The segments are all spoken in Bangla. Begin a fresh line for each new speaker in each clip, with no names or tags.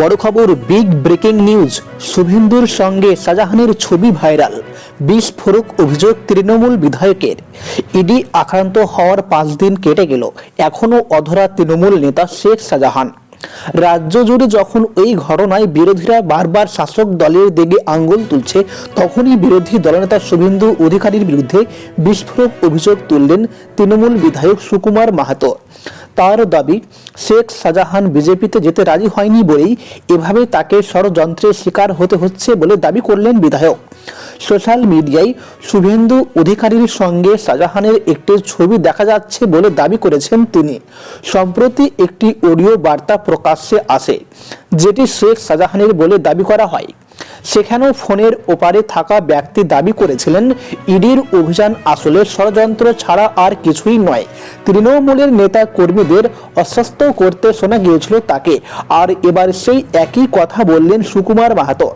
বড় খবর বিগ ব্রেকিং নিউজ শুভেন্দুর সঙ্গে শাহজাহানের ছবি ভাইরাল বিস্ফোরক অভিযোগ তৃণমূল বিধায়কের। ইডি আক্রান্ত হওয়ার পাঁচ দিন কেটে গেল, এখনও অধরা তৃণমূল নেতা শেখ শাহজাহান। রাজ্য জুড়ে যখন এই ঘটনায় বিরোধীরা বারবার শাসক দলের দিকে আঙ্গুল তুলছে, তখনই বিরোধী দলনেতা শুভেন্দু অধিকারীর বিরুদ্ধে বিস্ফোরক অভিযোগ তুললেন তৃণমূল বিধায়ক সুকুমার মাহাতো। তার দাবি, শেখ শাহজাহান বিজেপিতে যেতে রাজি হয়নি বলেই এভাবে তাকে ষড়যন্ত্রের শিকার হতে হচ্ছে বলে দাবি করলেন বিধায়ক। সোশ্যাল মিডিয়ায় শুভেন্দু অধিকারীর সঙ্গে শাহজাহানের একটি ছবি দেখা যাচ্ছে বলে দাবি করেছেন তিনি। সম্প্রতি একটি অডিও বার্তা প্রকাশ্যে আসে, যেটি শেখ শাহজাহানের বলে দাবি করা হয়। সেখানেও ফোনের ওপারে থাকা ব্যক্তি দাবি করেছিলেন, ইডির অভিযান আসলে ষড়যন্ত্র ছাড়া আর কিছুই নয়। তৃণমূলের নেতা কর্মীদের অস্বস্ত করতে শোনা গিয়েছিল তাকে, আর এবার সেই একই কথা বললেন সুকুমার মাহাতো।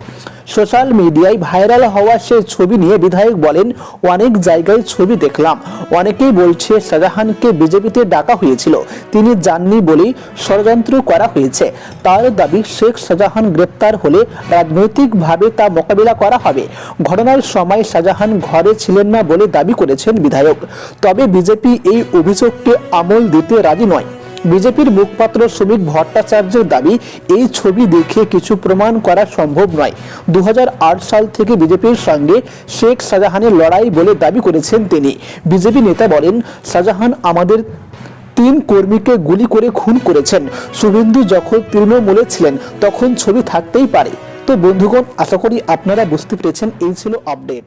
সোশ্যাল মিডিয়ায় ভাইরাল হওয়া সেই ছবি নিয়ে বিধায়ক বলেন, অনেক জায়গায় ছবি দেখলাম। অনেকেই বলছে শাহজাহানকে বিজেপিতে ডাকা হয়েছিল। তিনি যাননি বলেই ষড়যন্ত্র করা হয়েছে। তার দাবি, শেখ শাহজাহান গ্রেপ্তার হলে রাজনৈতিকভাবে তা মোকাবিলা করা হবে। ঘটনার সময় শাহজাহান ঘরে ছিলেন না বলে দাবি করেছেন বিধায়ক। তবে বিজেপি এই অভিযোগকে আমল দিতে রাজি নয়। বিজেপির মুখপাত্র শ্রমিক ভট্টাচার্যের দাবি, এই ছবি দেখে কিছু প্রমাণ করা সম্ভব নয়। দু সাল থেকে বিজেপির সঙ্গে শেখ শাহজাহানের লড়াই বলে দাবি করেছেন তিনি। বিজেপি নেতা বলেন, শাহজাহান আমাদের তিন কর্মীকে গুলি করে খুন করেছেন। শুভেন্দু যখন তৃণমূলে ছিলেন, তখন ছবি থাকতেই পারে। তো বন্ধুগণ, আশা করি আপনারা বুঝতে পেরেছেন, এই ছিল আপডেট।